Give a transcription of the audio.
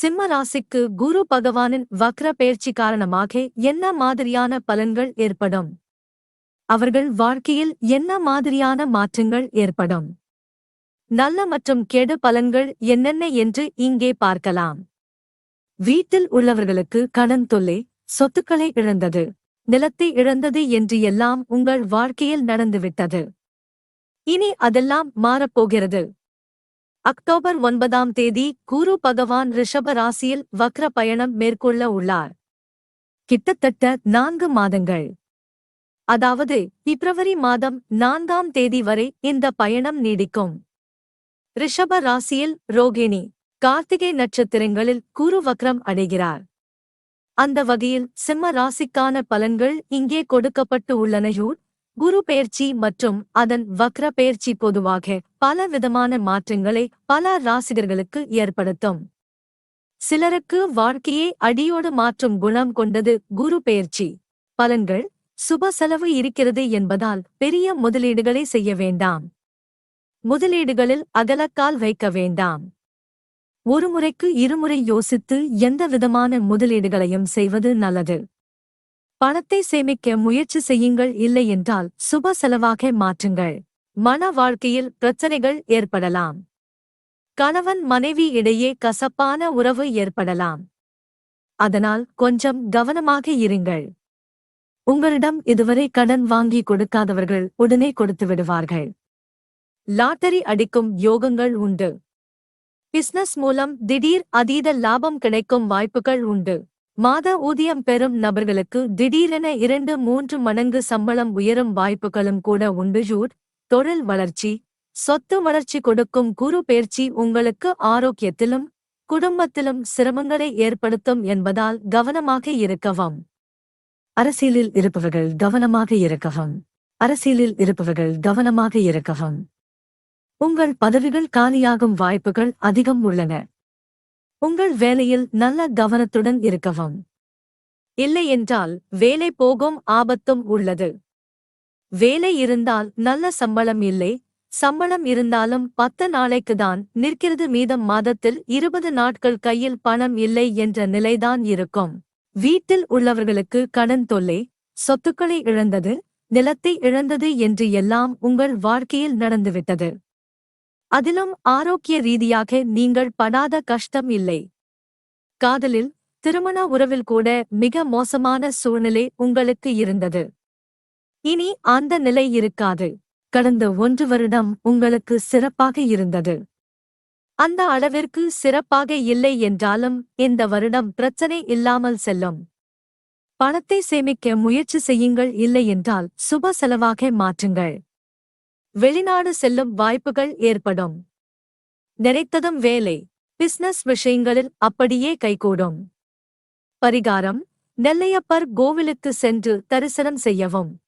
சிம்ம ராசிக்கு குரு பகவானின் வக்ர பெயர்ச்சி காரணமாக என்ன மாதிரியான பலன்கள் ஏற்படும்? அவர்கள் வாழ்க்கையில் என்ன மாதிரியான மாற்றங்கள் ஏற்படும்? நல்ல மற்றும் கெடு பலன்கள் என்னென்ன என்று இங்கே பார்க்கலாம். வீட்டில் உள்ளவர்களுக்கு கடன் தொல்லை சொத்துக்களை இழந்தது நிலத்தை இழந்தது என்று எல்லாம் உங்கள் வாழ்க்கையில் நடந்துவிட்டது. இனி அதெல்லாம் மாறப்போகிறது. அக்டோபர் ஒன்பதாம் தேதி குரு பகவான் ரிஷப ராசியில் வக்ர பயணம் மேற்கொள்ள உள்ளார். கிட்டத்தட்ட நான்கு மாதங்கள். அதாவது பிப்ரவரி மாதம் நான்காம் தேதி வரை இந்த பயணம் நீடிக்கும். ரிஷப ராசியில் ரோகிணி கார்த்திகை நட்சத்திரங்களில் குரு வக்ரம் அடைகிறார். அந்த வகையில் சிம்ம ராசிக்கான பலன்கள் இங்கே கொடுக்கப்பட்டு உள்ளனையூர் குரு பெயர்ச்சி மற்றும் அதன் வக்ர பெயர்ச்சி பொதுவாக பல விதமான மாற்றங்களை பல ராசிகர்களுக்கு ஏற்படுத்தும். சிலருக்கு வாழ்க்கையே அடியோடு மாற்றும் குணம் கொண்டது குரு பெயர்ச்சி. பலன்கள் சுப செலவு இருக்கிறது என்பதால் பெரிய முதலீடுகளை செய்ய வேண்டாம். முதலீடுகளில் அகலக்கால் வைக்க வேண்டாம். ஒரு முறைக்கு இருமுறை யோசித்து எந்த விதமான முதலீடுகளையும் செய்வது நல்லது. பணத்தை சேமிக்க முயற்சி செய்யுங்கள் இல்லை என்றால் சுப செலவாக மாற்றுங்கள். மன வாழ்க்கையில் பிரச்சனைகள் ஏற்படலாம். கணவன் மனைவி இடையே கசப்பான உறவு ஏற்படலாம். அதனால் கொஞ்சம் கவனமாக இருங்கள். உங்களிடம் இதுவரை கடன் வாங்கி கொடுக்காதவர்கள் உடனே கொடுத்து விடுவார்கள். லாட்டரி அடிக்கும் யோகங்கள் உண்டு. பிசினஸ் மூலம் திடீர் அதீத லாபம் கிடைக்கும் வாய்ப்புகள் உண்டு. மாத ஊதியம் பெறும் நபர்களுக்கு திடீரென இரண்டு மூன்று மடங்கு சம்பளம் உயரும் வாய்ப்புகளும் கூட உண்டு. ஜூட் தொழில் வளர்ச்சி. சொத்து வளர்ச்சி கொடுக்கும் குரு பயிற்சி உங்களுக்கு ஆரோக்கியத்திலும் குடும்பத்திலும் சிரமங்களை ஏற்படுத்தும் என்பதால் கவனமாக இருக்கவும். அரசியலில் இருப்பவர்கள் கவனமாக இருக்கவும். அரசியலில் இருப்பவர்கள் கவனமாக இருக்கவும். உங்கள் பதவிகள் காலியாகும் வாய்ப்புகள் அதிகம் உள்ளன. உங்கள் வேலையில் நல்ல கவனத்துடன் இருக்கவும். இல்லை என்றால் வேலை போகும் ஆபத்தும் உள்ளது. வேலை இருந்தால் நல்ல சம்பளம் இல்லை. சம்பளம் இருந்தாலும் பத்து நாளைக்கு தான் நிற்கிறது. மீதம் மாதத்தில் இருபது நாட்கள் கையில் பணம் இல்லை என்ற நிலைதான் இருக்கும். வீட்டில் உள்ளவர்களுக்கு கடன் தொல்லை சொத்துக்களை இழந்தது நிலத்தை இழந்தது என்று எல்லாம் உங்கள் வாழ்க்கையில் நடந்துவிட்டது. அதிலும் ஆரோக்கிய ரீதியாக நீங்கள் படாத கஷ்டம் இல்லை. காதலில் திருமண உறவில் கூட மிக மோசமான சூழ்நிலை உங்களுக்கு இருந்தது. இனி அந்த நிலை இருக்காது. கடந்த ஒன்று வருடம் உங்களுக்கு சிறப்பாக இருந்தது. அந்த அளவிற்கு சிறப்பாக இல்லை என்றாலும் இந்த வருடம் பிரச்சனை இல்லாமல் செல்லும். பணத்தை சேமிக்க முயற்சி செய்யுங்கள் இல்லை என்றால் சுப செலவாக மாற்றுங்கள். வெளிநாடு செல்லும் வாய்ப்புகள் ஏற்படும். நினைத்ததும் வேலை பிசினஸ் விஷயங்களில் அப்படியே கைகூடும். பரிகாரம் நெல்லையப்பர் கோவிலுக்கு சென்று தரிசனம் செய்யவும்.